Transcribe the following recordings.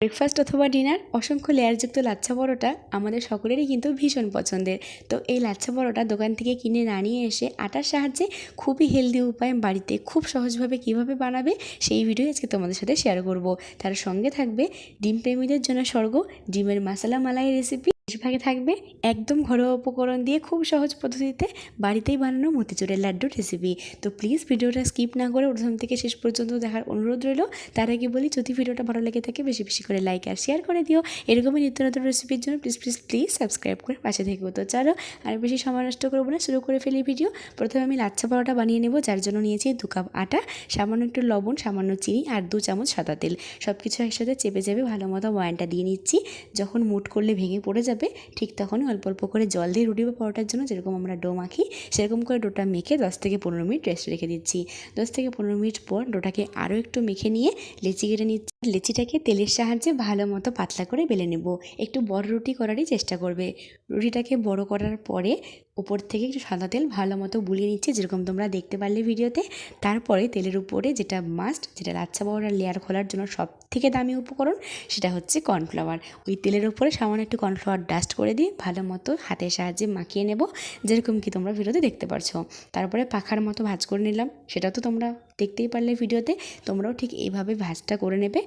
Breakfast অথবা dinner অসংখ্য লেয়ারযুক্ত লাচ্ছা পরোটা আমাদের সকলেরই কিন্তু ভীষণ পছন্দের। তো এই লাচ্ছা পরোটা দোকান থেকে কিনে না নিয়ে এসে আটার সাহায্যে খুবই হেলদি উপায় বাড়িতে খুব সহজভাবে কীভাবে বানাবে সেই ভিডিও আজকে তোমাদের সাথে শেয়ার করব। তার সঙ্গে থাকবে ডিম প্রেমীদের জন্য স্বর্গ, ডিমের মশলা মালাই রেসিপি বেশিরভাগে থাকবে একদম ঘরোয়া উপকরণ দিয়ে খুব সহজ পদ্ধতিতে বাড়িতেই বানানো মতিচুরের লাড্ডুর রেসিপি তো প্লিজ ভিডিওটা স্কিপ না করে প্রথম থেকে শেষ পর্যন্ত দেখার অনুরোধ রইল। তার আগে বলি, যদি ভিডিওটা ভালো লেগে থাকে, বেশি বেশি করে লাইক আর শেয়ার করে দিও। এরকমই নিত্য নতুন রেসিপির জন্য প্লিজ প্লিজ প্লিজ সাবস্ক্রাইব করে পাশে থেকো। তো চলো, আর বেশি সময় নষ্ট করব না, শুরু করে ফেলি ভিডিও প্রথমে আমি লাচ্ছা পরোটা বানিয়ে নেব, যার জন্য নিয়েছি দু কাপ আটা, সামান্য একটু লবণ, সামান্য চিনি আর দু চামচ সাদা তেল। সব কিছু একসাথে চেপে চেপে ভালো মতো ময়ানটা দিয়ে নিচ্ছি। যখন মুট করলে ভেঙে পড়ে যাবে ঠিক তখনই অল্প অল্প করে জল দিয়ে রুটি বা পরোটার জন্য যেরকম আমরা ডো মাখি, সেরকম করে ডোটা মেখে দশ থেকে পনেরো মিনিট রেস্ট রেখে দিচ্ছি। দশ থেকে পনেরো মিনিট পর ডোটাকে আরও একটু মেখে নিয়ে লেচি কেটে নিচ্ছি। লেচিটাকে তেলের সাহায্যে ভালো মতো পাতলা করে বেলে নেব। একটু বড় রুটি করারই চেষ্টা করবে। রুটিটাকে বড় করার পরে উপর থেকে একটু সাদা তেল ভালো মতো বুলিয়ে নিচ্ছে, যেরকম তোমরা দেখতে পারলে ভিডিওতে। তারপরে তেলের উপরে যেটা মাস্ট যেটা লাচ্ছা পাউডার লেয়ার খোলার জন্য সব থেকে দামি উপকরণ, সেটা হচ্ছে কর্নফ্লাওয়ার ওই তেলের উপরে সামান্য একটু কর্নফ্লাওয়ার ডাস্ট করে দিয়ে ভালো মতো হাতের সাহায্যে মাখিয়ে নেব, যেরকম কি তোমরা ভিডিওতে দেখতে পারছ। তারপরে পাখার মতো ভাজ করে নিলাম সেটা তো তোমরা দেখতেই পারলে ভিডিওতে, তোমরাও ঠিক এইভাবে ভাজটা করে নেবে।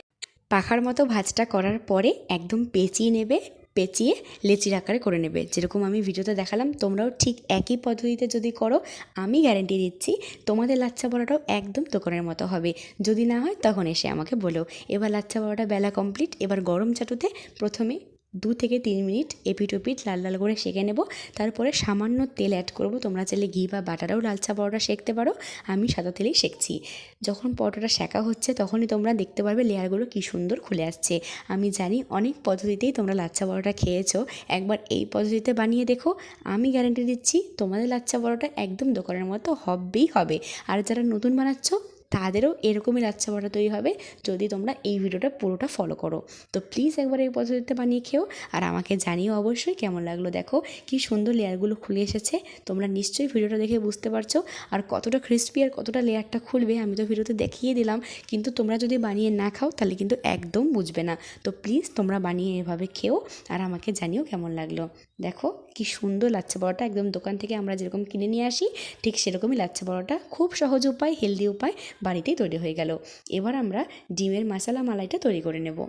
পাখার মতো ভাজটা করার পরে একদম পেঁচিয়ে নেবে পেঁচিয়ে লেচির আকারে করে নেবে। যেরকম আমি ভিডিওতে দেখালাম, তোমরাও ঠিক একই পদ্ধতিতে যদি করো, আমি গ্যারেন্টি দিচ্ছি তোমাদের লাচ্ছা পরোটাও একদম দোকানের মতো হবে। যদি না হয়, তখন এসে আমাকে বলো। এবার লাচ্ছা পরোটা বেলা কমপ্লিট এবার গরম চাটুতে প্রথমে দু থেকে তিন মিনিট এপিট ওপিট লাল লাল করে সেঁকে নেব। তারপরে সামান্য তেল অ্যাড করব। তোমরা চাইলে ঘি বা বাটারাও লালচা পরোটা সেঁকতে পারো। আমি সাদা তেলেই সেঁকছি। যখন পরোটাটা সেঁকা হচ্ছে, তখনই তোমরা দেখতে পারবে লেয়ারগুলো কী সুন্দর খুলে আসছে। আমি জানি অনেক পদ্ধতিতেই তোমরা লাচ্ছা পরোটা খেয়েছো। একবার এই পদ্ধতিতে বানিয়ে দেখো। আমি গ্যারেন্টি দিচ্ছি, তোমাদের লাচ্ছা পরোটা একদম দোকানের মতো হবেই হবে। আর যারা নতুন বানাচ্ছ তাদেরও এরকমই লাচ্ছা পরোটা তৈরি হবে যদি তোমরা এই ভিডিওটা পুরোটা ফলো করো। তো প্লিজ একবার এই পদ্ধতিতে বানিয়ে খেও আর আমাকে জানিও অবশ্যই কেমন লাগল দেখো, কি সুন্দর লেয়ারগুলো খুলে এসেছে, তোমরা নিশ্চয়ই ভিডিওটা দেখে বুঝতে পারছ আর কতটা ক্রিস্পি আর কতটা লেয়ারটা খুলবে আমি তো ভিডিওতে দেখিয়ে দিলাম, কিন্তু তোমরা যদি বানিয়ে না খাও তাহলে কিন্তু একদম বুঝবে না। তো প্লিজ তোমরা বানিয়ে এভাবে খেও আর আমাকে জানিও কেমন লাগল। দেখো, কি সুন্দর লাচ্ছা পরোটা একদম দোকান থেকে আমরা যেরকম কিনে নিয়ে আসি, ঠিক সেরকমই লাচ্ছা পরোটা খুব সহজ উপায় হেলদি উপায় বাড়িতেই তৈরি হয়ে গেল। এবার আমরা ডিমের মশালা মালাইটা তৈরি করে নেব।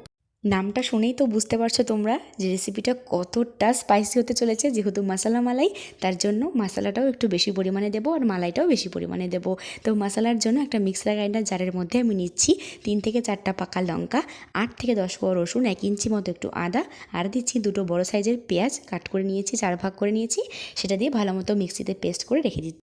নামটা শুনেই তো বুঝতে পারছ তোমরা যে রেসিপিটা কতটা স্পাইসি হতে চলেছে। যেহেতু মশলা মালাই, তার জন্য মশলাটাও একটু বেশি পরিমাণে দেবো আর মালাইটাও বেশি পরিমাণে দেবো। তো মশলার জন্য একটা মিক্সার গ্রাইন্ডার জারের মধ্যে আমি নিচ্ছি তিন থেকে চারটা পাকা লঙ্কা, আট থেকে দশ কোয়া রসুন, এক ইঞ্চি মতো একটু আদা আর দিচ্ছি দুটো বড় সাইজের পেঁয়াজ। কাট করে নিয়েছি, চার ভাগ করে নিয়েছি। সেটা দিয়ে ভালো মতো মিক্সিতে পেস্ট করে রেখে দিচ্ছি।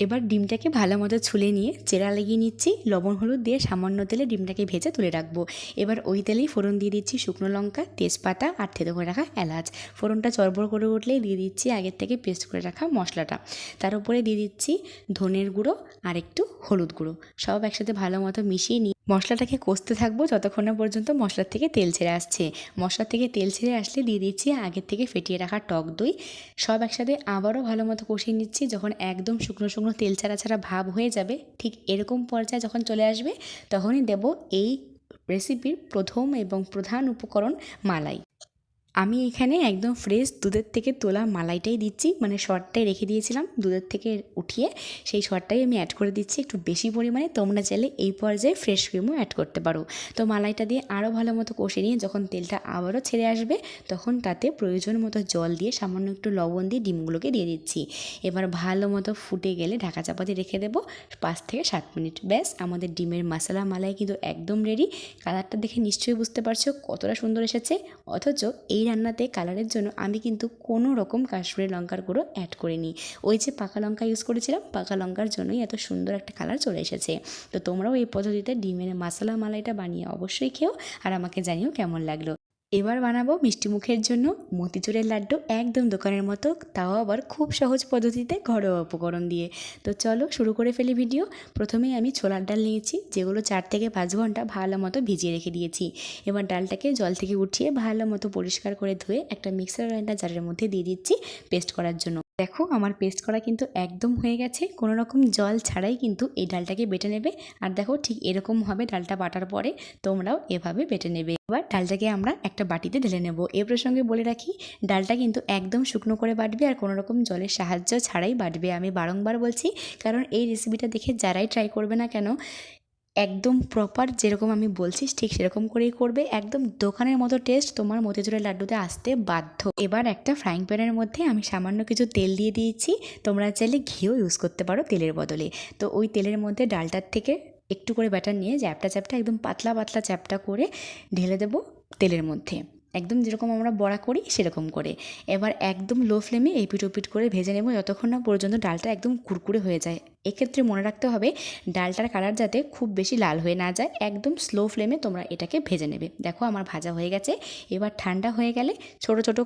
এবার ডিমটাকে ভালো মতো ছুলে নিয়ে চেরা লাগিয়ে নিচ্ছি। লবণ, হলুদ দিয়ে সামান্য তেলে ডিমটাকে ভেজে তুলে রাখব। এবার ওই তেলেই ফোড়ন দিয়ে দিচ্ছি শুকনো লঙ্কা, তেজপাতা আর থেতো করে রাখা এলাচ। ফোড়নটা চড়বড় করে উঠলেই দিয়ে দিচ্ছি আগের থেকে পেস্ট করে রাখা মশলাটা। তার উপরে দিয়ে দিচ্ছি ধনের গুঁড়ো আর একটু হলুদ গুঁড়ো। সব একসাথে ভালো মতো মিশিয়ে নিয়ে মশলাটাকে কষতে থাকব যতক্ষণ না পর্যন্ত মশলার থেকে তেল ছেড়ে আসছে। মশলার থেকে তেল ছেড়ে আসলে দিয়ে দিচ্ছি আগের থেকে ফেটিয়ে রাখা টক দই। সব একসাথে আবারও ভালো মতো কষিয়ে নিচ্ছি যখন একদম শুকনো শুকনো তেল ছাড়া ছাড়া ভাব হয়ে যাবে, ঠিক এরকম পর্যায়ে যখন চলে আসবে তখনই দেব এই রেসিপির প্রথম এবং প্রধান উপকরণ মালাই। আমি এখানে একদম ফ্রেশ দুধের থেকে তোলা মালাইটাই দিচ্ছি। মানে শর্টটাই রেখে দিয়েছিলাম দুধের থেকে উঠিয়ে। সেই শর্টটাই আমি অ্যাড করে দিচ্ছি একটু বেশি পরিমাণে। তোমরা চাইলে এই পর্যায়ে ফ্রেশ ক্রিমও অ্যাড করতে পারো। তো মালাইটা দিয়ে আরও ভালো মতো কষে নিয়ে যখন তেলটা আবারও ছেড়ে আসবে, তখন তাতে প্রয়োজন মতো জল দিয়ে সামান্য একটু লবণ দিয়ে ডিমগুলোকে দিয়ে দিচ্ছি। এবার ভালো মতো ফুটে গেলে ঢাকা চাপাতি রেখে দেবো পাঁচ থেকে সাত মিনিট। ব্যাস, আমাদের ডিমের মশলা মালাই কিন্তু একদম রেডি কালারটা দেখে নিশ্চয়ই বুঝতে পারছ কতটা সুন্দর এসেছে। অথচ এই এই রান্নাতে কালারের জন্য আমি কিন্তু কোনো রকম কাশ্মীরি লঙ্কার গুঁড়ো অ্যাড করিনি। ওই যে পাকা লঙ্কা ইউজ করেছিলাম, পাকা লঙ্কার জন্যই এত সুন্দর একটা কালার চলে এসেছে। তো তোমরাও এই পদ্ধতিতে ডিমের মশলা মালাইটা বানিয়ে অবশ্যই খেও, আর আমাকে জানিও কেমন লাগল। এবার বানাবো মিষ্টি মুখের জন্য মতিচুরের লাড্ডু একদম দোকানের মতো, তাও আবার খুব সহজ পদ্ধতিতে ঘরোয়া উপকরণ দিয়ে। তো চলো শুরু করে ফেলি ভিডিও। প্রথমেই আমি ছোলার ডাল নিয়েছি, যেগুলো চার থেকে পাঁচ ঘণ্টা ভালো মতো ভিজিয়ে রেখে দিয়েছি। এবার ডালটাকে জল থেকে উঠিয়ে ভালো মতো পরিষ্কার করে ধুয়ে একটা মিক্সার গ্রাইন্ডার জারের মধ্যে দিয়ে দিচ্ছি পেস্ট করার জন্য। দেখো আমার পেস্ট করা কিন্তু একদম হয়ে গেছে। কোনো রকম জল ছাড়াই কিন্তু এই ডালটাকে বেটে নেবে। আর দেখো ঠিক এরকম হবে ডালটা বাটার পরে তোমরাও এভাবে বেটে নেবে। এবার ডালটাকে আমরা একটা বাটিতে ঢেলে নেব। এ প্রসঙ্গে বলে রাখি, ডালটা কিন্তু একদম শুকনো করে বাটবে আর কোনো রকম জলের সাহায্য ছাড়াই বাটবে। আমি বারংবার বলছি, কারণ এই রেসিপিটা দেখে যারাই ট্রাই করবে না কেন একদম প্রপার যেরকম আমি বলছি, ঠিক সেরকম করেই করবে। একদম দোকানের মতো টেস্ট তোমার মতিচুরের লাড্ডুতে আসতে বাধ্য। এবার একটা ফ্রাইং প্যানের মধ্যে আমি সামান্য কিছু তেল দিয়ে দিয়েছি। তোমরা চাইলে ঘিও ইউজ করতে পারো তেলের বদলে। তো ওই তেলের মধ্যে ডালটার থেকে একটু করে ব্যাটার নিয়ে চ্যাপটা চ্যাপটা একদম পাতলা পাতলা চ্যাপটা করে ঢেলে দেবো তেলের মধ্যে। একদম যেরকম আমরা বড়া করি, সেরকম করে। এবার একদম লো ফ্লেমে এপিট ওপিট করে ভেজে নেব, যতক্ষণ না পর্যন্ত ডালটা একদম কুরকুরে হয়ে যায়। এক্ষেত্রে মনে রাখতে হবে, ডালটার কালার যাতে খুব বেশি লাল হয়ে না যায়, একদম স্লো ফ্লেমে তোমরা এটাকে ভেজে নেবে। দেখো আমার ভাজা হয়ে গেছে, এবার ঠান্ডা হয়ে গেলে ছোট ছোট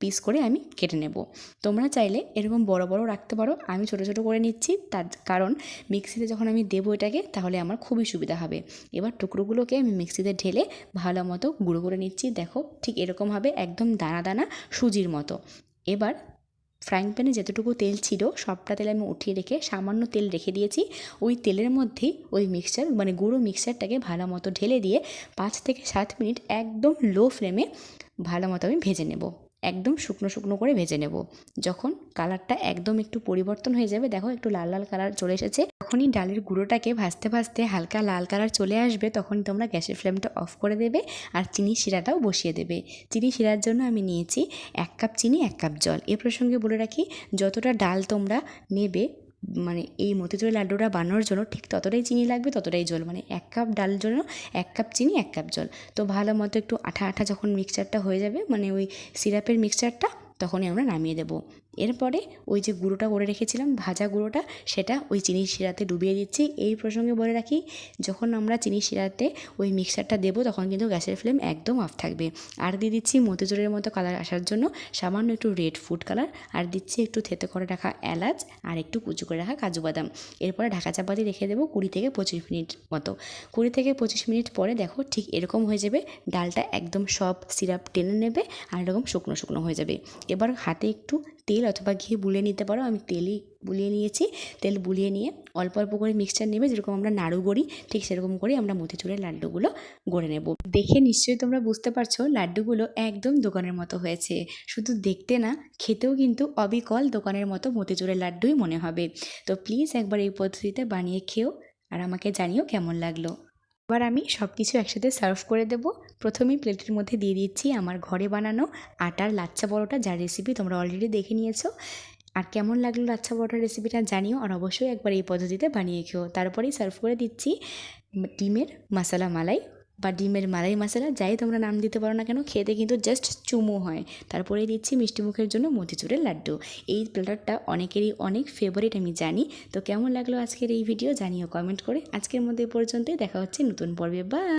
পিস করে আমি কেটে নেব। তোমরা চাইলে এরকম বড় বড় রাখতে পারো। আমি ছোট ছোট করে নিচ্ছি। তার কারণ মিক্সিতে যখন আমি দেবো এটাকে, তাহলে আমার খুবই সুবিধা হবে। এবার টুকরোগুলোকে আমি মিক্সিতে ঢেলে ভালো মতো গুঁড়ো করে নিচ্ছি। দেখো, ঠিক এরকম হবে, একদম দানা দানা সুজির মতো। এবার ফ্রাইং প্যানে যতটুকু তেল ছিল, সবটা তেল আমি উঠিয়ে রেখে সামান্য তেল রেখে দিয়েছি। ওই তেলের মধ্যেই ওই মিক্সচার মানে গুঁড়ো মিক্সচারটাকে ভালো মতো ঢেলে দিয়ে পাঁচ থেকে সাত মিনিট একদম লো ফ্লেমে ভালো মতো আমি ভেজে নেব। একদম শুকনো শুকনো করে ভেজে নেব। যখন কালারটা একদম একটু পরিবর্তন হয়ে যাবে, দেখো একটু লাল লাল কালার চলে এসেছে। তখনই ডালের গুঁড়োটাকে ভাজতে ভাজতে হালকা লাল কালার চলে আসবে, তখন তোমরা গ্যাসের ফ্লেমটা অফ করে দেবে আর চিনি শিরাটাও বসিয়ে দেবে। চিনি শিরার জন্য আমি নিয়েছি এক কাপ চিনি, এক কাপ জল। এ প্রসঙ্গে বলে রাখি, যতটা ডাল তোমরা নেবে মানে এই মতিচুরি লাড্ডুটা বানানোর জন্য ঠিক ততটাই চিনি লাগবে, ততটাই জল। মানে এক কাপ ডাল জন্য এক কাপ চিনি, এক কাপ জল। তো ভালো মতো একটু আঠা আঠা যখন মিক্সচারটা হয়ে যাবে মানে ওই সিরাপের মিক্সচারটা তখনই আমরা নামিয়ে দেবো। এরপরে ওই যে গুঁড়োটা করে রেখেছিলাম, ভাজা গুঁড়োটা, সেটা ওই চিনির শিরাতে ডুবিয়ে দিচ্ছি। এই প্রসঙ্গে বলে রাখি, যখন আমরা চিনির শিরাতে ওই মিক্সারটা দেবো, তখন কিন্তু গ্যাসের ফ্লেম একদম অফ থাকবে। আর দিয়ে দিচ্ছি মতিচুরের মতো কালার আসার জন্য সামান্য একটু রেড ফুড কালার আর দিচ্ছি একটু থেতে করে রাখা এলাচ, আর একটু কুচু করে রাখা কাজু বাদাম। এরপরে ঢাকা চাপাতি রেখে দেবো কুড়ি থেকে পঁচিশ মিনিট মতো। কুড়ি থেকে পঁচিশ মিনিট পরে দেখো ঠিক এরকম হয়ে যাবে, ডালটা একদম সব সিরাপ টেনে নেবে, আর এরকম শুকনো শুকনো হয়ে যাবে। এবার হাতে একটু তেল অথবা ঘি বুলিয়ে নিতে পারো। আমি তেলই বুলিয়ে নিয়েছি। তেল বুলিয়ে নিয়ে অল্প অল্প করে মিক্সচার নেবে। যেরকম আমরা নাড়ু গড়ি ঠিক সেরকম করে আমরা মতিচুরের লাড্ডুগুলো গড়ে নেব। দেখে নিশ্চয়ই তোমরা বুঝতে পারছ, লাড্ডুগুলো একদম দোকানের মতো হয়েছে। শুধু দেখতে না, খেতেও কিন্তু অবিকল দোকানের মতো মতিচুরের লাড্ডুই মনে হবে। তো প্লিজ একবার এই পদ্ধতিতে বানিয়ে খেও আর আমাকে জানিও কেমন লাগল। এবার আমি সব কিছু একসাথে সার্ভ করে দেব। প্রথমেই প্লেটের মধ্যে দিয়ে দিচ্ছি আমার ঘরে বানানো আটার লাচ্চা পরোটা, যার রেসিপি তোমরা অলরেডি দেখে নিয়েছো। আর কেমন লাগল লাচ্ছা পরোটার রেসিপিটা জানিও, আর অবশ্যই একবার এই পদ্ধতিতে বানিয়ে খেও। তারপরেই সার্ভ করে দিচ্ছি ডিমের মশলা মালাই। বা ডিমের মালাই মশলা যাই তোমরা নাম দিতে পারো না কেন, খেতে কিন্তু জাস্ট চুমু হয়। তারপরে দিচ্ছি মিষ্টি মুখের জন্য মতিচুরের লাড্ডু। এই প্ল্যাটারটা অনেকেরই অনেক ফেভারিট আমি জানি। তো কেমন লাগল আজকের এই ভিডিও জানিও কমেন্ট করে। আজকের মধ্যে পর্যন্তই, দেখা হচ্ছে নতুন পর্বে। বা